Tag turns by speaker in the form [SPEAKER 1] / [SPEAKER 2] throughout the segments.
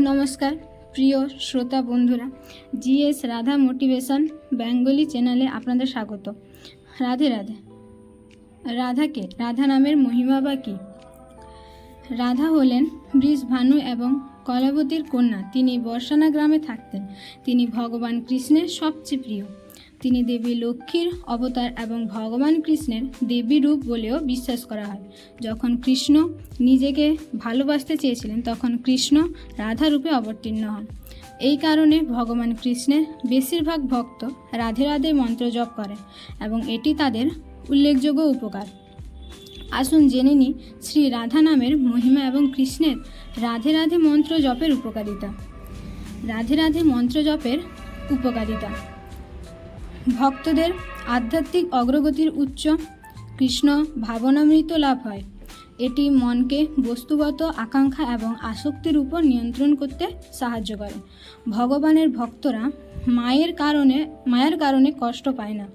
[SPEAKER 1] নমস্কার, প্রিয় শ্রোতা বন্ধুরা। জিএস রাধা মোটিভেশন বেঙ্গলি চ্যানেলে আপনাদের স্বাগত। রাধে রাধে। রাধাকে, রাধা নামের মহিমা বা কী? রাধা হলেন ব্রিজ ভানু এবং কলাবতীর কন্যা। তিনি বর্ষানা গ্রামে থাকতেন। তিনি ভগবান কৃষ্ণের সবচেয়ে প্রিয়। তিনি দেবী লক্ষ্মীর অবতার এবং ভগবান কৃষ্ণের দেবী রূপ বলেও বিশ্বাস করা হয়। যখন কৃষ্ণ নিজেকে ভালোবাসতে চেয়েছিলেন, তখন কৃষ্ণ রাধা রূপে অবতীর্ণ হন। এই কারণে ভগবান কৃষ্ণের বেশিরভাগ ভক্ত রাধে রাধে মন্ত্র জপ করেন এবং এটি তাদের উল্লেখযোগ্য উপকার। আসুন জেনে নিই শ্রী রাধা নামের মহিমা এবং কৃষ্ণের রাধে রাধে মন্ত্র জপের উপকারিতা। রাধে রাধে মন্ত্র জপের উপকারিতা। ভক্তদের আধ্যাত্মিক অগ্রগতির উচ্চ কৃষ্ণ ভাবনামৃত লাভ হয়। এটি মনকে বস্তুগত আকাঙ্ক্ষা এবং আসক্তির উপর নিয়ন্ত্রণ করতে সাহায্য করে। ভগবানের ভক্তরা মায়ের কারণে মায়ের কারণে কষ্ট পায় না।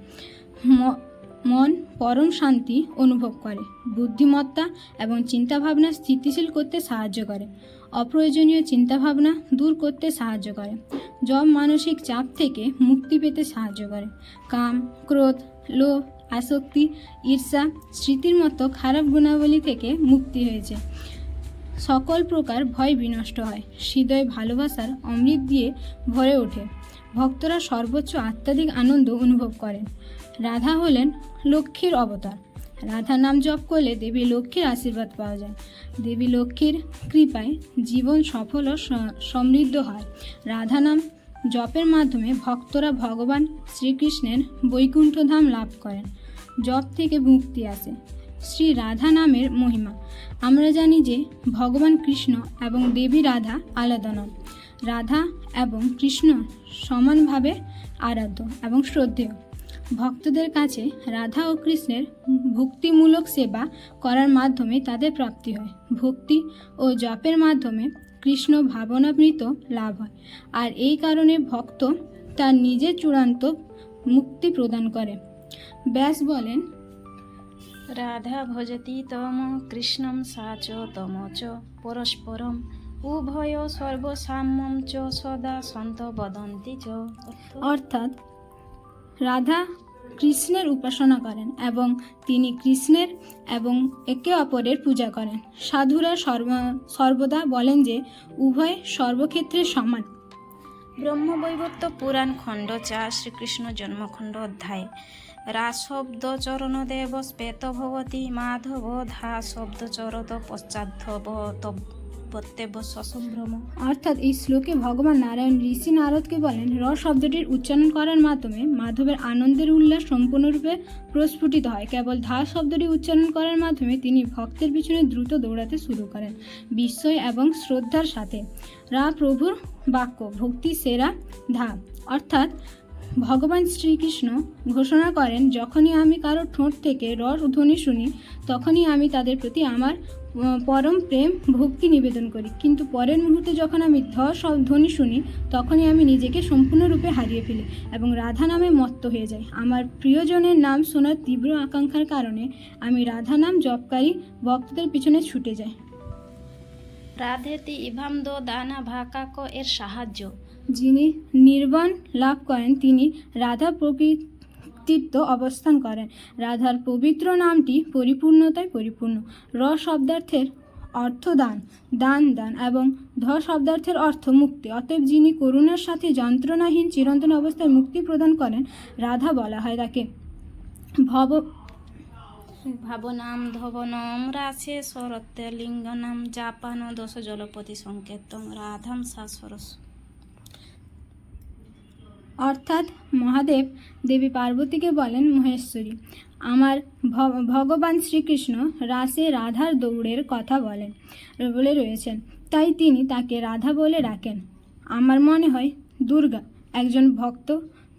[SPEAKER 1] মন পরম শান্তি অনুভব করে, বুদ্ধিমত্তা এবং চিন্তাভাবনা স্থিতিশীল করতে সাহায্য করে, অপ্রয়োজনীয় চিন্তাভাবনা দূর করতে সাহায্য করে, জব মানসিক চাপ থেকে মুক্তি পেতে সাহায্য করে, কাম, ক্রোধ, লোভ, আসক্তি, ঈর্ষা, স্মৃতির মতো খারাপ গুণাবলী থেকে মুক্তি হয়েছে। সকল প্রকার ভয় বিনষ্ট হয়, হৃদয় ভালোবাসার অমৃত দিয়ে ভরে ওঠে। ভক্তরা সর্বোচ্চ আত্মাধিক আনন্দ অনুভব করেন। রাধা হলেন লক্ষ্মীর অবতার। রাধা নাম জপ করলে দেবী লক্ষ্মীর আশীর্বাদ পাওয়া যায়। দেবী লক্ষ্মীর কৃপায় জীবন সফল ও সমৃদ্ধ হয়। রাধা নাম জপের মাধ্যমে ভক্তরা ভগবান শ্রীকৃষ্ণের বৈকুণ্ঠ ধাম লাভ করেন। জপ থেকে মুক্তি আসে। শ্রী রাধা নামের মহিমা। আমরা জানি যে ভগবান কৃষ্ণ এবং দেবী রাধা আলাদা নন। রাধা এবং কৃষ্ণ সমানভাবে আরাধ্য এবং শ্রদ্ধেয়। ভক্তদের কাছে রাধা ও কৃষ্ণের ভক্তিমূলক সেবা করার মাধ্যমে তাদের প্রাপ্তি হয়। ভক্তি ও জপের মাধ্যমে কৃষ্ণ ভাবনামৃত লাভ হয়। আর এই কারণে ভক্ত তার নিজের চূড়ান্ত মুক্তি প্রদান করে। ব্যাস বলেন,
[SPEAKER 2] রাধা ভজতি তম কৃষ্ণম সা চ তম চ পরস্পরম উভয় সর্বসাম্যম চ সদা সন্ত বদন্তি চ।
[SPEAKER 1] অর্থাৎ রাধা কৃষ্ণের উপাসনা করেন এবং তিনি কৃষ্ণের এবং একে অপরের পূজা করেন। সাধুরা সর্ব সর্বদা বলেন যে উভয় সর্বক্ষেত্রে সমান।
[SPEAKER 2] ব্রহ্মবৈবর্ত পুরাণ খণ্ড চার শ্রীকৃষ্ণ জন্মখণ্ড অধ্যায়। রাশব্দ চরণ দেব স্পেত ভবতি মাধব ধা শব্দ চরত পশ্চাদ্ধব তব্যত্তেব সসম্ভ্রম
[SPEAKER 1] অর্থাৎ এই শ্লোকে ভগবান নারায়ণ ঋষি নারদকে বলেন, র শব্দটির উচ্চারণ করার মাধ্যমে মাধবের আনন্দের উল্লাস সম্পূর্ণরূপে প্রস্ফুটিত হয়। কেবল ধা শব্দটি উচ্চারণ করার মাধ্যমে তিনি ভক্তের পিছনে দ্রুত দৌড়াতে শুরু করেন বিস্ময় এবং শ্রদ্ধার সাথে। রা প্রভুর বাক্য, ভক্তি সেরা ধা। অর্থাৎ ভগবান শ্রীকৃষ্ণ ঘোষণা করেন, যখনই আমি কারও ঠোঁট থেকে রস ধ্বনি শুনি, তখনই আমি তাদের প্রতি আমার পরম প্রেম ভক্তি নিবেদন করি। কিন্তু পরের মুহূর্তে যখন আমি ধ ধ্বনি শুনি তখনই আমি নিজেকে সম্পূর্ণরূপে হারিয়ে ফেলি এবং রাধা নামে মত্ত হয়ে যাই। আমার প্রিয়জনের নাম শোনার তীব্র আকাঙ্ক্ষার কারণে আমি রাধা নাম জপকারী ভক্তদের পিছনে ছুটে যাই।
[SPEAKER 2] রাধেতি ইভাম দো দানা ভাকাক এর সাহায্য।
[SPEAKER 1] যিনি নির্বাণ লাভ করেন তিনি রাধা প্রকৃতিত্ব অবস্থান করেন। রাধার পবিত্র নামটি পরিপূর্ণতায় পরিপূর্ণ। র শব্দার্থের অর্থ দান দান দান এবং ধ শব্দার্থের অর্থ মুক্তি। অতএব যিনি করুণার সাথে যন্ত্রণাহীন চিরন্তন অবস্থায় মুক্তি প্রদান করেন, রাধা বলা হয় তাকে। ভব
[SPEAKER 2] ভাবনাম ধবনম রাশে সরত্তে লিঙ্গনাম জাপান দশ জলপতি সংকেতম রাধাম সা সরস
[SPEAKER 1] অর্থাৎ মহাদেব দেবী পার্বতীকে বলেন মহেশ্বরী, আমার ভগবান শ্রীকৃষ্ণ রাসে রাধার দৌড়ের কথা বলেন, বলে রয়েছেন। তাই তিনি তাকে রাধা বলে ডাকেন। আমার মনে হয় দুর্গা একজন ভক্ত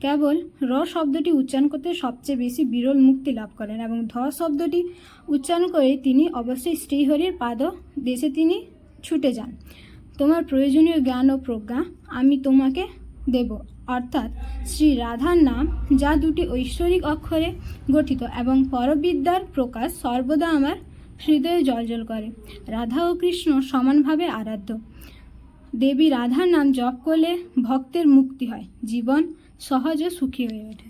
[SPEAKER 1] কেবল র শব্দটি উচ্চারণ করতে সবচেয়ে বেশি বিরল মুক্তি লাভ করেন এবং ধ শব্দটি উচ্চারণ করে তিনি অবশ্যই শ্রীহরির পাদ দেশে তিনি ছুটে যান। তোমার প্রয়োজনীয় জ্ঞান ও প্রজ্ঞা আমি তোমাকে দেব। অর্থাৎ শ্রী রাধার নাম, যা দুটি ঐশ্বরিক অক্ষরে গঠিত এবং পরবিদ্যার প্রকাশ সর্বদা আমার হৃদয়ে জলজল করে। রাধা ও কৃষ্ণ সমানভাবে আরাধ্য। দেবী রাধার নাম জপ করলে ভক্তের মুক্তি হয়, জীবন সহজ ও সুখী হয়ে ওঠে।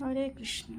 [SPEAKER 2] হরে কৃষ্ণ।